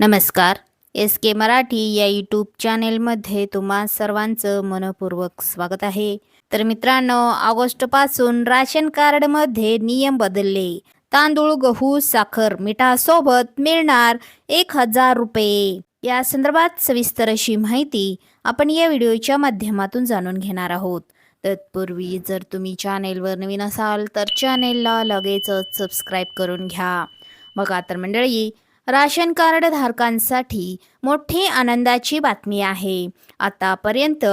नमस्कार. एस के मराठी या यूट्यूब चॅनेलमध्ये तुम्हा सर्वांचं मनपूर्वक स्वागत आहे. तर मित्रांनो ऑगस्टपासून राशन कार्डमध्ये नियम बदलले. तांदूळ गहू साखर मिठासोबत मिळणार एक हजार रुपये. या संदर्भात सविस्तर अशी माहिती आपण या व्हिडिओच्या माध्यमातून जाणून घेणार आहोत. तत्पूर्वी जर तुम्ही चॅनेलवर नवीन असाल तर चॅनेलला लगेचच सबस्क्राईब करून घ्या. बघा तर मंडळी राशन कार्ड धारकांसाठी मोठी आनंदाची बातमी आहे. आतापर्यंत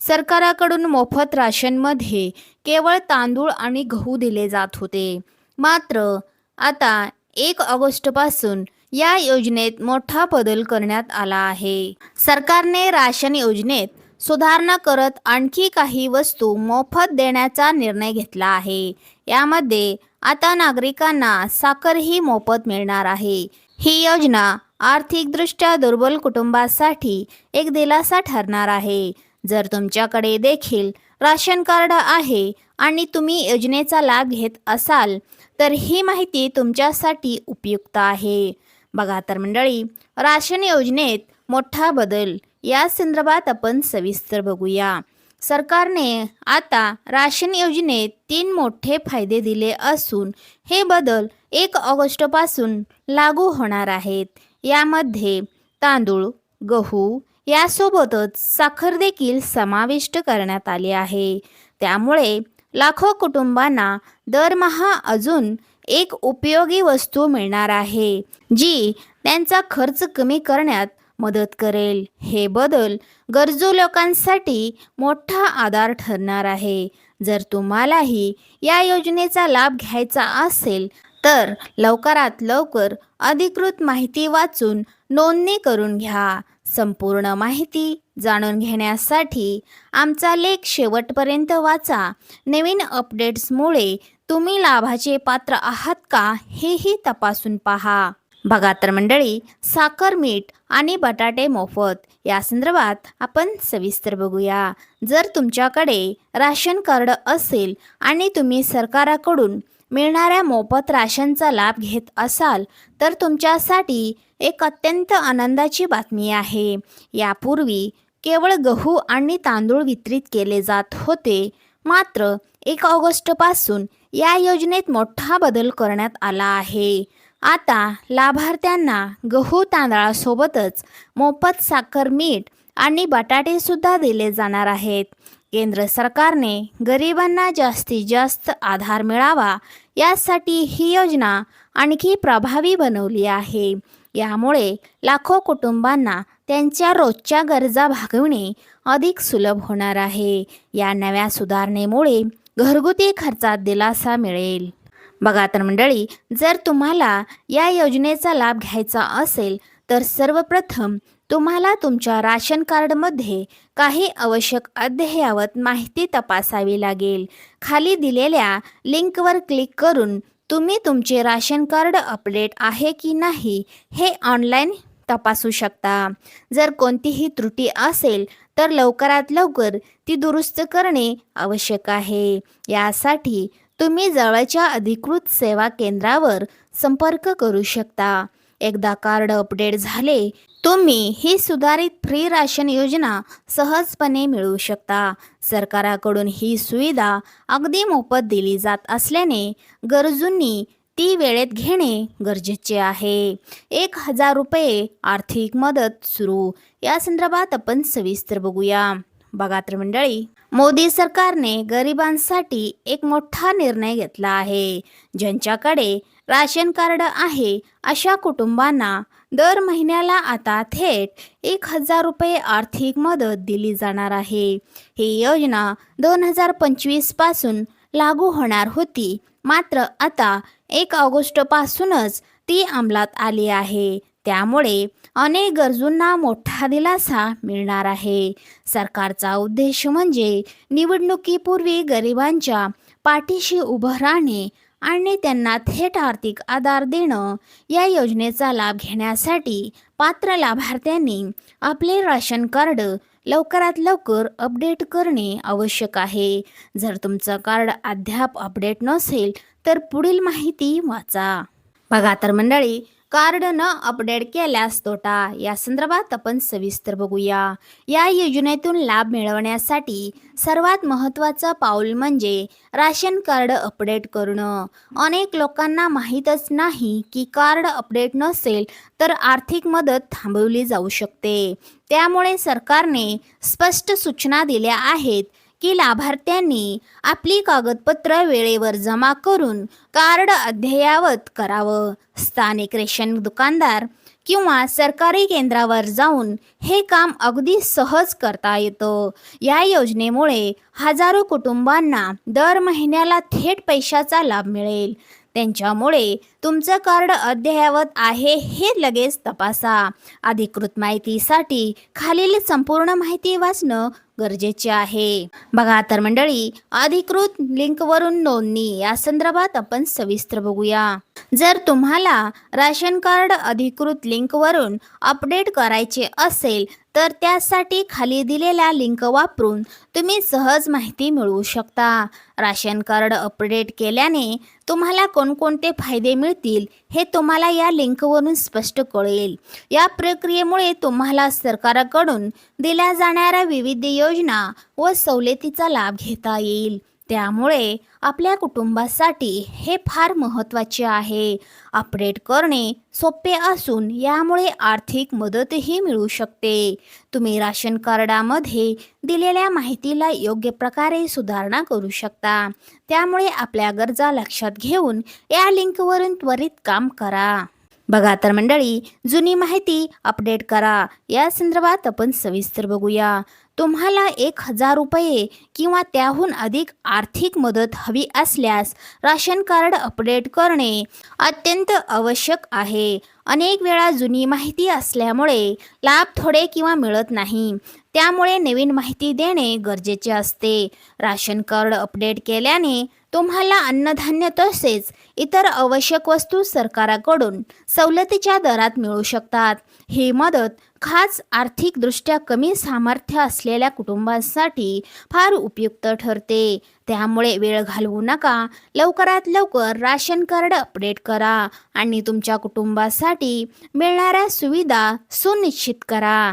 सरकाराकडून मोफत राशनमध्ये केवळ तांदूळ आणि गहू दिले जात होते. मात्र आता एक ऑगस्टपासून या योजनेत मोठा बदल करण्यात आला आहे. सरकारने राशन योजनेत सुधारणा करत आणखी काही वस्तू मोफत देण्याचा निर्णय घेतला आहे. यामध्ये आता नागरिकांना साखरही मोफत मिळणार आहे. ही योजना आर्थिकदृष्ट्या दुर्बल कुटुंबासाठी एक दिलासा ठरणार आहे. जर तुमच्याकडे देखील राशन कार्ड आहे आणि तुम्ही योजनेचा लाभ घेत असाल तर ही माहिती तुमच्यासाठी उपयुक्त आहे. बघा तर मंडळी राशन योजनेत मोठा बदल. या संदर्भात आपण सविस्तर बघूया. सरकारने आता राशन योजनेत तीन मोठे फायदे दिले असून हे बदल एक ऑगस्टपासून लागू होणार आहेत. यामध्ये तांदूळ गहू यासोबतच साखर देखील समाविष्ट करण्यात आले आहे. त्यामुळे लाखो कुटुंबांना दरमहा अजून एक उपयोगी वस्तू मिळणार आहे जी त्यांचा खर्च कमी करण्यात मदत करेल. हे बदल गरजू लोकांसाठी मोठा आधार ठरणार आहे. जर तुम्हालाही या योजनेचा लाभ घ्यायचा असेल तर लवकरात लवकर अधिकृत माहिती वाचून नोंदणी करून घ्या. संपूर्ण माहिती जाणून घेण्यासाठी आमचा लेख शेवटपर्यंत वाचा. नवीन अपडेट्समुळे तुम्ही लाभाचे पात्र आहात का हेही तपासून पहा. बघा तर मंडळी साखर मीठ आणि बटाटे मोफत. या संदर्भात आपण सविस्तर बघूया. जर तुमच्याकडे राशन कार्ड असेल आणि तुम्ही सरकाराकडून मिळणाऱ्या मोफत राशनचा लाभ घेत असाल तर तुमच्यासाठी एक अत्यंत आनंदाची बातमी आहे. यापूर्वी केवळ गहू आणि तांदूळ वितरित केले जात होते. मात्र एक ऑगस्टपासून या योजनेत मोठा बदल करण्यात आला आहे. आता लाभार्थ्यांना गहू तांदळासोबतच मोफत साखर मीठ आणि बटाटेसुद्धा दिले जाणार आहेत. केंद्र सरकारने गरिबांना जास्तीत जास्त आधार मिळावा यासाठी ही योजना आणखी प्रभावी बनवली आहे. यामुळे लाखो कुटुंबांना त्यांच्या रोजच्या गरजा भागविणे अधिक सुलभ होणार आहे. या नव्या सुधारणेमुळे घरगुती खर्चात दिलासा मिळेल. बघा तर मंडळी जर तुम्हाला या योजनेचा लाभ घ्यायचा असेल तर सर्वप्रथम तुम्हाला तुमच्या राशन कार्डमध्ये काही आवश्यक अद्ययावत माहिती तपासावी लागेल. खाली दिलेल्या लिंकवर क्लिक करून तुम्ही तुमचे राशन कार्ड अपडेट आहे की नाही हे ऑनलाईन तपासू शकता. जर कोणतीही त्रुटी असेल तर लवकरात लवकर ती दुरुस्त करणे आवश्यक आहे. यासाठी तुम्ही जवळच्या अधिकृत सेवा केंद्रावर संपर्क करू शकता. एकदा कार्ड अपडेट झाले तुम्ही ही सुधारित फ्री राशन योजना सहजपणे मिळवू शकता. सरकाराकडून ही सुविधा अगदी मोफत दिली जात असल्याने गरजूंनी ती वेळेत घेणे गरजेचे आहे. एक हजार रुपये आर्थिक मदत सुरू. या संदर्भात आपण सविस्तर बघूया. बघा तर मंडळी मोदी सरकारने गरिबांसाठी एक मोठा निर्णय घेतला आहे. ज्यांच्याकडे राशन कार्ड आहे अशा कुटुंबांना दर महिन्याला आता थेट एक हजार रुपये आर्थिक मदत दिली जाणार आहे. ही योजना दोन हजार पंचवीसपासून लागू होणार होती. मात्र आता एक ऑगस्टपासूनच ती अंमलात आली आहे. त्यामुळे अनेक गरजूंना मोठा दिलासा मिळणार आहे. सरकारचा उद्देश म्हणजे निवडणुकीपूर्वी गरिबांच्या पाठीशी उभं राहणे आणि त्यांना थेट आर्थिक आधार देणं या योजनेचा लाभ घेण्यासाठी पात्र लाभार्थ्यांनी आपले राशन कार्ड लवकरात लवकर अपडेट करणे आवश्यक आहे. जर तुमचं कार्ड अद्याप अपडेट नसेल तर पुढील माहिती वाचा. बघा तर मंडळी कार्ड न अपडेट केल्यास तोटा. या संदर्भात आपण सविस्तर बघूया. या योजनेतून लाभ मिळवण्यासाठी सर्वात महत्त्वाचं पाऊल म्हणजे राशन कार्ड अपडेट करणं. अनेक लोकांना माहीतच नाही की कार्ड अपडेट नसेल तर आर्थिक मदत थांबवली जाऊ शकते. त्यामुळे सरकारने स्पष्ट सूचना दिल्या आहेत की लाभार्थ्यांनी आपली कागदपत्र वेळेवर जमा करून कार्ड अद्ययावत करावं. स्थानिक रेशन दुकानदार किंवा सरकारी केंद्रावर जाऊन हे काम अगदी सहज करता येतं. या योजनेमुळे हजारो कुटुंबांना दर महिन्याला थेट पैशाचा लाभ मिळेल. त्यांच्यामुळे तुमचं कार्ड अद्ययावत आहे हे लगेच तपासा. अधिकृत माहितीसाठी खालील संपूर्ण माहिती वाचणं गरजेचे आहे. बघा तर मंडळी अधिकृत लिंकवरून नोंदणी या संदर्भात आपण सविस्तर बघूया. जर तुम्हाला राशन कार्ड अधिकृत लिंकवरून अपडेट करायचे असेल तर त्यासाठी खाली दिलेला लिंक वापरून तुम्ही सहज माहिती मिळवू शकता. राशन कार्ड अपडेट केल्याने तुम्हाला कोणकोणते फायदे मिळतील हे तुम्हाला या लिंकवरून स्पष्ट कळेल. या प्रक्रियेमुळे तुम्हाला सरकारकडून दिल्या जाणाऱ्या विविध योजना व सवलतीचा लाभ घेता येईल. त्यामुळे आपल्या कुटुंबासाठी हे फार महत्त्वाचे आहे. अपडेट करणे सोपे असून यामुळे आर्थिक मदतही मिळू शकते. तुम्ही राशन कार्डामध्ये दिलेल्या माहितीला योग्य प्रकारे सुधारणा करू शकता. त्यामुळे आपल्या गरजा लक्षात घेऊन या लिंकवरून त्वरित काम करा. बघा तर मंडळी जुनी माहिती अपडेट करा. या संदर्भात आपण सविस्तर बघूया. तुम्हाला एक हजार रुपये किंवा त्याहून अधिक आर्थिक मदत हवी असल्यास राशन कार्ड अपडेट करणे अत्यंत आवश्यक आहे. अनेक वेळा जुनी माहिती असल्यामुळे लाभ थोडे किंवा मिळत नाही. त्यामुळे नवीन माहिती देणे गरजेचे असते. राशन कार्ड अपडेट केल्याने तुम्हाला अन्नधान्य तसेच इतर आवश्यक वस्तू सरकाराकडून सवलतीच्या दरात मिळू शकतात. ही मदत खास आर्थिकदृष्ट्या कमी सामर्थ्य असलेल्या कुटुंबांसाठी फार उपयुक्त ठरते. त्यामुळे वेळ घालवू नका. लवकरात लवकर राशन कार्ड अपडेट करा आणि तुमच्या कुटुंबासाठी मिळणाऱ्या सुविधा सुनिश्चित करा.